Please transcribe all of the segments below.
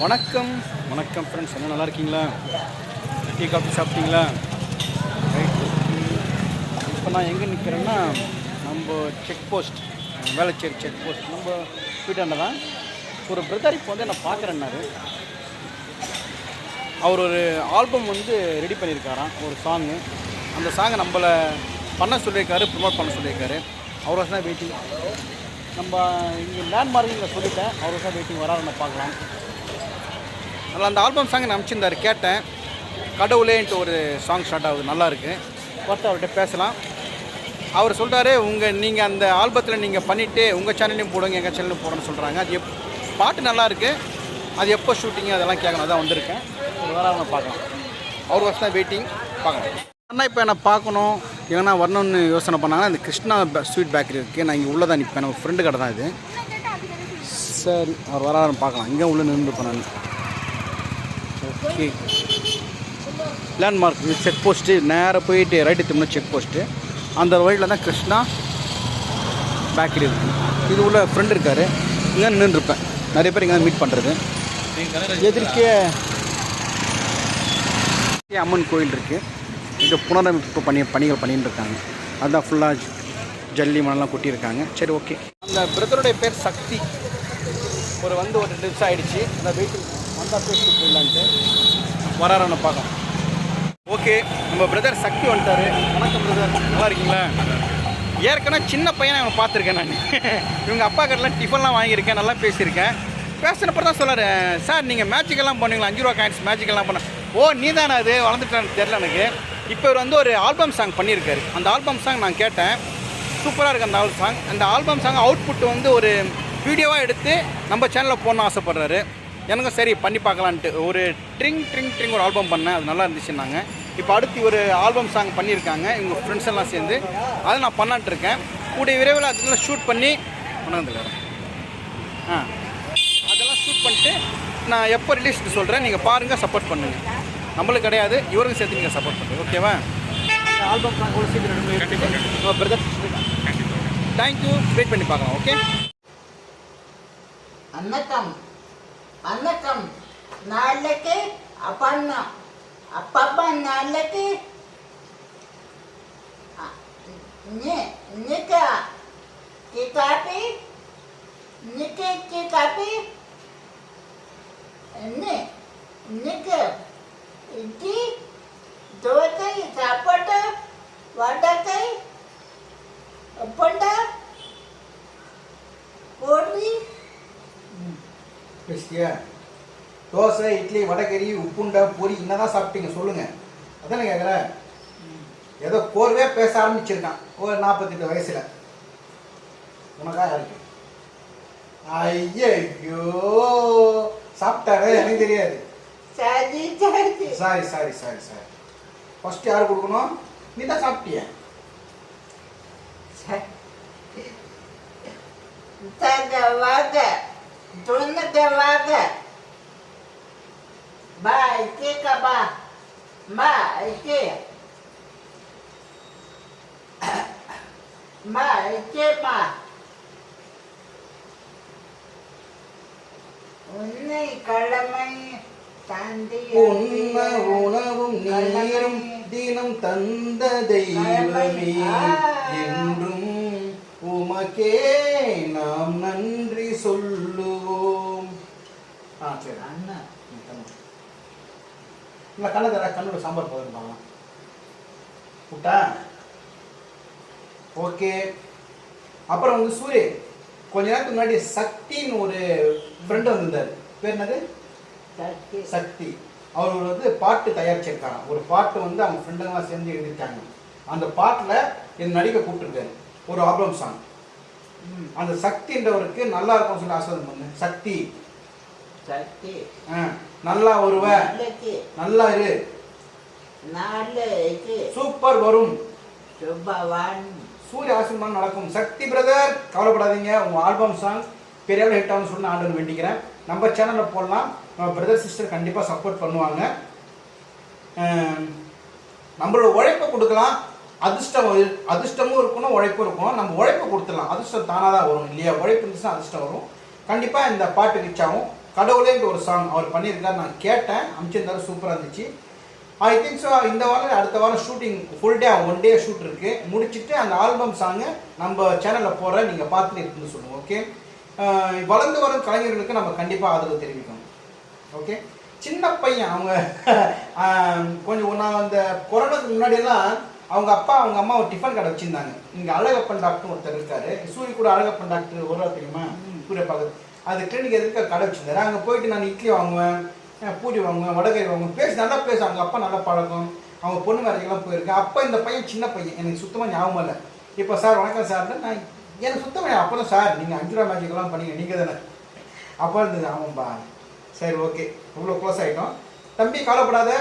வணக்கம். வணக்கம் ஃப்ரெண்ட்ஸ் என்ன நல்லா இருக்கீங்களா? டீ காஃபி சாப்பிட்டீங்களா? ரைட் இப்போ நான் எங்கே நிற்கிறேன்னா நம்ம check post Velachery check post நம்ம வீட்டாண்ட தான். ஒரு பிரதர் இப்போ வந்து என்ன பார்க்குறேன்னாரு. அவர் ஒரு ஆல்பம் வந்து ரெடி பண்ணியிருக்காராம் ஒரு சாங்கு அந்த சாங்கை நம்மளை பண்ண சொல்லியிருக்காரு ப்ரொமோட் பண்ண சொல்லியிருக்காரு. அவர் தான் வெயிட்டிங் நம்ம இங்கே லேண்ட்மார்க்கில் சொல்லிட்டேன். அவர் தான் வெயிட்டிங் வராருன்னு பார்க்கலாம். அதில் அந்த ஆல்பம் சாங் நான் அனுப்பிச்சிருந்தாரு கேட்டேன். கடவுளேன்ட்டு ஒரு சாங் ஸ்டார்ட் ஆகுது நல்லா இருக்கு பார்த்து அவர்கிட்ட பேசலாம். அவர் சொல்கிறாரு உங்கள் நீங்கள் அந்த ஆல்பத்தில் நீங்கள் பண்ணிவிட்டு உங்கள் சேனல்லையும் போடுங்க எங்கள் சேனலும் போடுறேன்னு சொல்கிறாங்க அது எப் பாட்டு நல்லாயிருக்கு அது எப்போ ஷூட்டிங் அதெல்லாம் கேட்கணும் அதான் வந்திருக்கேன். வேறு பார்க்கலாம். அவர் வருஷம் தான் வெயிட்டிங் பார்க்கலாம். அண்ணா இப்போ என்னை பார்க்கணும் எங்கன்னா வரணும்னு யோசனை பண்ணாங்கன்னா இந்த கிருஷ்ணா ஸ்வீட் பேக்கரி இருக்குது நான் இங்கே உள்ளே தான் நிற்பேன் நம்ம ஃப்ரெண்டு கடை தான் இது. சரி அவர் வராருன்னு பார்க்கலாம். இங்கே உள்ளே நின்று போனேன் லேண்ட்மார்க் இது செக் போஸ்ட்டு நேராக போயிட்டு ரைட்டு திரும்பின செக் போஸ்ட்டு அந்த வழியில் தான் கிருஷ்ணா பேக்கரி இருக்குது இது உள்ள ஃப்ரெண்டு இருக்கார். இங்கே நின்றுருப்பேன் நிறைய பேர் இங்கே மீட் பண்ணுறது எதிர்க்கே அம்மன் கோயில் இருக்குது இங்கே புனரமைப்பு பணி பணிகள் பண்ணிட்டு இருக்காங்க. அதுதான் ஃபுல்லாக ஜல்லி மணலாம் கொட்டியிருக்காங்க. சரி ஓகே அந்த பிரதருடைய பேர் சக்தி. ஒரு வந்து ஒரு நிமிஷம் ஆகிடுச்சு அந்த வெயிட்டிங் வந்தால் பேசிட்டு போயிடலான்ட்டு. வராரன்னு பார்க்கலாம். ஓகே நம்ம பிரதர் சக்தி வந்துட்டாரு. வணக்கம் பிரதர் நல்லா இருக்கீங்களா? ஏற்கனவே சின்ன பையனை அவனை பார்த்துருக்கேன் நான். இவங்க அப்பா கிட்டலாம் டிஃபன்லாம் வாங்கியிருக்கேன் நல்லா பேசியிருக்கேன். பேசினப்பறம் தான் சொல்லாரு சார் நீங்கள் மேட்சுக்கெல்லாம் பண்ணுவீங்களா? அஞ்சு ரூபா காயின்ஸ் மேட்சுக்கெல்லாம் பண்ண ஓ நீ தானே அது? வளர்ந்துட்டான்னு தெரில எனக்கு. இப்போ இவர் வந்து ஒரு ஆல்பம் சாங் பண்ணியிருக்காரு. அந்த ஆல்பம் சாங் நான் கேட்டேன். சூப்பராக இருக்குது அந்த ஆல்பம் சாங் அந்த ஆல்பம் சாங் அவுட்புட் வந்து ஒரு வீடியோவாக எடுத்து நம்ம சேனலில் போடணும்னு ஆசைப்பட்றாரு. எனக்கும் சரி பண்ணி பார்க்கலான்ட்டு. ஒரு ட்ரிங் ட்ரிங் ட்ரிங் ஒரு ஆல்பம் பண்ணேன். அது நல்லா இருந்துச்சுன்னாங்க இப்போ அடுத்து ஒரு ஆல்பம் சாங் பண்ணியிருக்காங்க. இவங்க ஃப்ரெண்ட்ஸ் எல்லாம் சேர்ந்து. அதை நான் பண்ணலான்ட்டு இருக்கேன். கூடிய விரைவில் அதெல்லாம் ஷூட் பண்ணி வணக்கத்தில் ஆ. அதெல்லாம் ஷூட் பண்ணிட்டு நான் எப்போ ரிலீஸ் சொல்கிறேன் நீங்கள் பாருங்கள் சப்போர்ட் பண்ணுங்கள் நம்மளுக்கு கிடையாது. இவருக்கும் சேர்த்து நீங்கள் சப்போர்ட் பண்ணுங்க. ஓகேவா ஆல்பம் சாங் கூட சீக்கிரம் பிரதர் தேங்க்யூ வெயிட் பண்ணி பார்க்கலாம் ஓகே அன்னக்கம் அன்னக்கம் நாளைக்கு அப்பண்ணா அப்பப்ப நாளைக்கு நிக்க கிகாப்பி பேசிட்டியா தோசை இட்லி வடகறி உப்புண்டை பொரி என்னதான் சாப்பிட்டீங்க சொல்லுங்க. அதானே கேட்குறேன் ஏதோ கோர்வையாக பேச ஆரம்பிச்சிருக்கான். ஒரு நாற்பத்தெட்டு வயசுல. உனக்கா யாருக்கு? ஐயோ சாப்பிட்டாரு? எனக்கு தெரியாது. சரி சரி. சாரி சாரி ஃபர்ஸ்ட் யார் கொடுக்கணும்? நீ தான் சாப்பிட்டிய தகவாக துணக்கவாக பா கேக்கபா மா கே மா கேமா உன்னை கடமை தாண்டி உண்ம உணவும் நீரும் தினம் தந்த தெய்வமே. என்றும் உமக்கே நாம் நன்றி சொல்லுவோம் ஆ சரி அண்ணா இல்லை கண்ணை தர கண்ணோட சாம்பார் போதும் பார்க்கலாம் புட்டா ஓகே. அப்புறம் வந்து சூரிய கொஞ்ச நேரத்துக்கு முன்னாடி சக்தின்னு ஒரு ஃப்ரெண்டு வந்திருந்தார். பேர் என்னது? சக்தி. அவர் வந்து பாட்டு தயாரிச்சிருக்காங்க ஒரு பாட்டு வந்து அவங்க ஃப்ரெண்டுங்களாம் சேர்ந்து எழுதியிருக்காங்க. அந்த பாட்டில் என் நடிகை கூப்பிட்டுருக்காரு. ஒரு ஆல்பம் சாங். அந்த சக்தின்றவருக்கு நல்லா இருக்கும்னு சொல்லி ஆசீர்வாதம் பண்ணு. சக்தி. நல்லா வருவ. நல்லா இரு. சூப்பர் வரும். சூரிய ஆசீர்வாதம் நடக்கும். சக்தி பிரதர் கவலைப்படாதீங்க. உங்க ஆல்பம் சாங் பெரிய ஹிட் ஆகும் சொல்லி ஆண்டு வேண்டிக்கிறேன். நம்ம சேனலில் போடலாம். நம்ம பிரதர் சிஸ்டர் கண்டிப்பாக சப்போர்ட் பண்ணுவாங்க. நம்மளோட உழைப்பை கொடுக்கலாம். அதிர்ஷ்டம் அதிர்ஷ்டமும் இருக்கணும் உழைப்பும் இருக்கணும். நம்ம உழைப்பை கொடுத்துடலாம். அதிர்ஷ்டம் தானாக தான் வரும் இல்லையா? உழைப்பு இருந்துச்சுன்னா அதிர்ஷ்டம் வரும். கண்டிப்பாக இந்த பாட்டு ரீச் ஆகும். கடவுளேன்ற ஒரு சாங் அவர் பண்ணியிருக்காரு நான் கேட்டேன். அமைச்சிருந்தாரு சூப்பராக இருந்துச்சு. ஐ திங்க் ஸோ இந்த வாரம் அடுத்த வாரம் shooting full day one day shoot இருக்கு. முடிச்சிட்டு அந்த ஆல்பம் சாங்கை நம்ம சேனலில் போகிற நீங்கள் பார்த்துட்டு இருக்குன்னு சொல்லுவோம் ஓகே வளர்ந்து வரும் கலைஞர்களுக்கு நம்ம கண்டிப்பாக ஆதரவு தெரிவிக்கணும் ஓகே சின்ன பையன் அவங்க கொஞ்சம் நான் அந்த கொரோனாக்கு முன்னாடியெல்லாம் அவங்க அப்பா அவங்க அம்மா ஒரு டிஃபன் கடை வச்சிருந்தாங்க. இங்கே அழகப்பன் டாக்டர் ஒருத்தர் இருக்காரு. சூரிய கூட அழகப்பன் டாக்டர் ஒரு தெரியுமா? சூரிய பக்கத்து அது கிளினிக் எதுக்கு கடை வச்சிருந்தாரு? அங்கே போயிட்டு நான் இட்லி வாங்குவேன் பூரி வாங்குவேன் வடகறி வாங்குவேன். பேசி நல்லா பேச. அவங்க அப்பா நல்லா பழக்கம். அவங்க பொண்ணு வேலைக்கெல்லாம் போயிருக்கேன் அப்போ இந்த பையன் சின்ன பையன். எனக்கு சுத்தமாக ஞாபகம் இல்லை. இப்போ சார் வணக்கம் சார் நான் எனக்கு சுத்தமாக அப்போ தான் சார் நீங்கள் அஞ்சு ரூபா மேஜிக்கெல்லாம் பண்ணீங்க. நீங்கள் தானே. அப்போ இருந்தது ஆமாம்பா சரி ஓகே இவ்வளோ க்ளோஸ் ஆகிட்டோம் தம்பி கவலைப்படாத.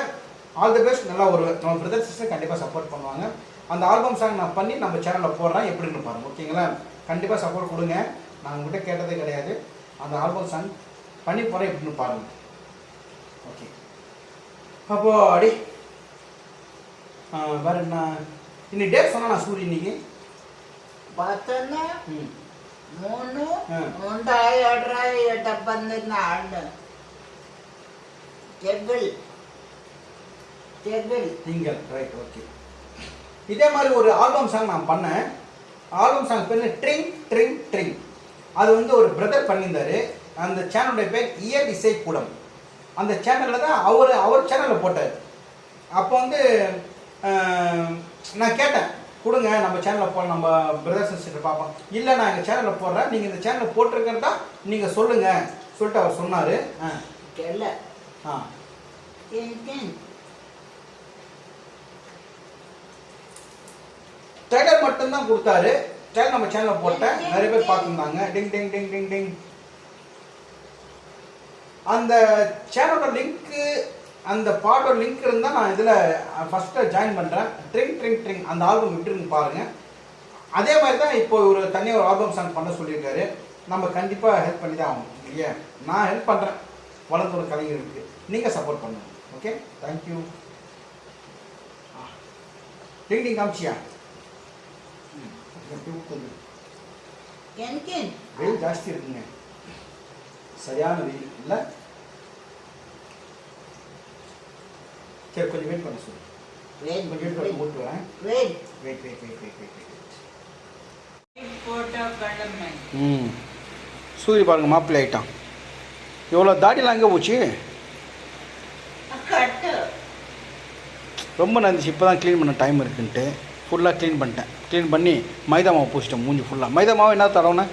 ஆல் தி பெஸ்ட் நல்லா ஒரு நம்ம பிரதர் சிஸ்டர் கண்டிப்பாக சப்போர்ட் பண்ணுவாங்க. அந்த ஆல்பம் சாங் நான் பண்ணி நம்ம சேனலில் போடுறேன். எப்படின்னு பாருங்கள் ஓகேங்களா கண்டிப்பாக சப்போர்ட் கொடுங்க. நான் உங்கள்கிட்ட கேட்டதே கிடையாது. அந்த ஆல்பம் சாங் பண்ணி போகிறேன் எப்படின்னு பாருங்கள் ஓகே அப்போ அடி. வேறு என்ன? இன்னைக்கு டேட் சொன்னா சூரிய இன்னைக்கு? பார்த்தோன்னா மூணு மூன்றாய் ஏழாய் எட்ட பந்திருந்த ஆண்டு. தெருவில். தெருவில். நீங்கள் ரைட் ஓகே இதே மாதிரி ஒரு ஆல்பம் சாங் நான் பண்ணேன். ஆல்பம் சாங் பேர் ட்ரிங் ட்ரிங் ட்ரிங் அது வந்து ஒரு பிரதர் பண்ணியிருந்தார். அந்த சேனலுடைய பேர் இயல் இசைக்கூடம். அந்த சேனலில் தான் அவர் அவர் சேனலில் போட்டார். அப்போ வந்து நான் கேட்டேன் கொடுங்க நம்ம சேனலில் போட நம்ம பிரதர்ஸ் சிஸ்டர் பார்ப்போம். இல்லை நான் எங்கள் சேனலில் போடுறேன் நீங்கள் இந்த சேனலில் போட்டிருக்கிறதா நீங்கள் சொல்லுங்க சொல்லிட்டு அவர் சொன்னார். ஆ. இல்லை ஆ. டைலர் மட்டும்தான் கொடுத்தாரு. சேனல் நம்ம சேனலில் போட்டேன் நிறைய பேர் பார்த்துருந்தாங்க. டிங் டிங் டிங் டிங் டிங் அந்த சேனலோட லிங்க்கு அந்த பாட்டோட லிங்க் இருந்தால் நான் இதில் ஃபஸ்ட்டு ஜாயின் பண்ணுறேன் ட்ரிங் ட்ரிங் ட்ரிங் அந்த ஆல்பம் விட்டுருங்க பாருங்கள் அதே மாதிரி தான் இப்போ ஒரு தனியாக ஒரு ஆல்பம் சாங் பண்ண சொல்லியிருக்காரு. நம்ம கண்டிப்பாக ஹெல்ப் பண்ணி தான் ஆகணும். இல்லையா? நான் ஹெல்ப் பண்ணுறேன் வளர்த்து ஒரு கலைஞருக்கு. நீங்கள் சப்போர்ட் பண்ணுங்க. ஓகே தேங்க்யூ டிங் டிங் காமிச்சியா? ಉಕ್ಕುದು வெயில் ஜாஸ்தி இருக்குங்க. சரியான வெயில் இல்லை. சரி கொஞ்சம் வெயிட் பண்ண சொல்லு. வெயிட் கொஞ்சம் வெயிட் பண்ணி போட்டுறேன் wait wait wait wait wait wait wait ம். சூரிய பாருங்க மாப்பிள்ளை ஆகிட்டான் எவ்வளோ தாடிலாம் எங்கே போச்சு? ரொம்ப நந்திச்சு இப்போ தான் க்ளீன் பண்ண டைம் இருக்குன்ட்டு. ஃபுல்லாக க்ளீன் பண்ணிட்டேன். க்ளீன் பண்ணி மைதா மாவு பூசிட்டோம் மூஞ்சி ஃபுல்லாக மைதா மாவு என்ன தடவுண்ணே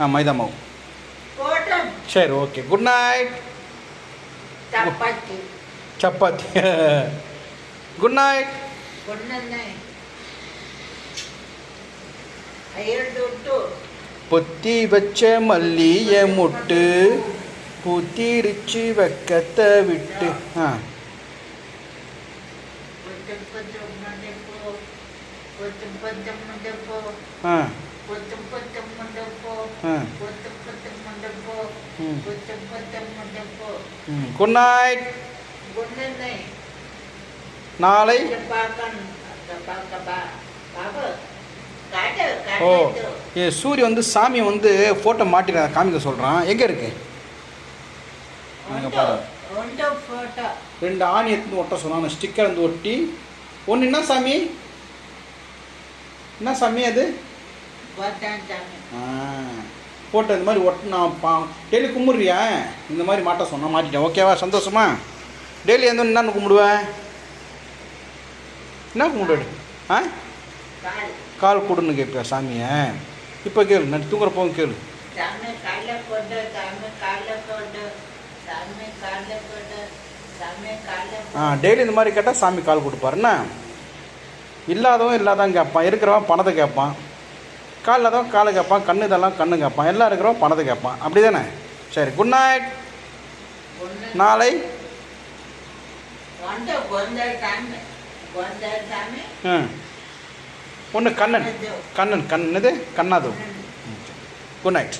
ஆ மைதா மாவு. சரி okay. Good night chapati. Good night பொத்தி வச்ச மல்லிய முட்டு பூத்திருச்சு வெக்கத்தை விட்டு. ஆ. குட் நைட் நாளை. ஓ ஏ சூரிய வந்து சாமி வந்து ஃபோட்டோ மாட்டிடுறாங்க காமிக்க சொல்கிறான் எங்கே இருக்கு? ரெண்டு ஆணி எடுத்து ஒட்ட சொன்னாங்க ஸ்டிக்கர் வந்து ஒட்டி. ஒன்று என்ன சாமி? என்ன சாமி அது? போட்டு இந்த மாதிரி ஒட்டினா பா டெய்லி கும்பிட்றியா? இந்த மாதிரி மாட்ட சொன்னால் மாட்டிட்டேன். ஓகேவா சந்தோஷமா? டெய்லி எந்த என்ன கும்பிடுவேன் என்ன கும்பிடு? ஆ? கால். கொடுன்னு கேட்பியா சாமியை? இப்போ கேளு நான் தூங்குறப்போ கேளு. ஆ டெய்லி இந்த மாதிரி கேட்டால் சாமி கால் கொடுப்பாருண்ணா இல்லாதவன் இல்லாதான் கேட்பான். இருக்கிறவன் பணத்தை கேட்பான். காலில்லாதவன் காலை கேட்பான் கண்ணு இதெல்லாம் கண்ணு கேட்பான். எல்லாம் இருக்கிறவன் பணத்தை கேட்பான். அப்படி தானே சரி குட் நைட் நாளை. ஒன்று கண்ணன். கண்ணன் கண்ணன். இது கண்ணாது குட் நைட்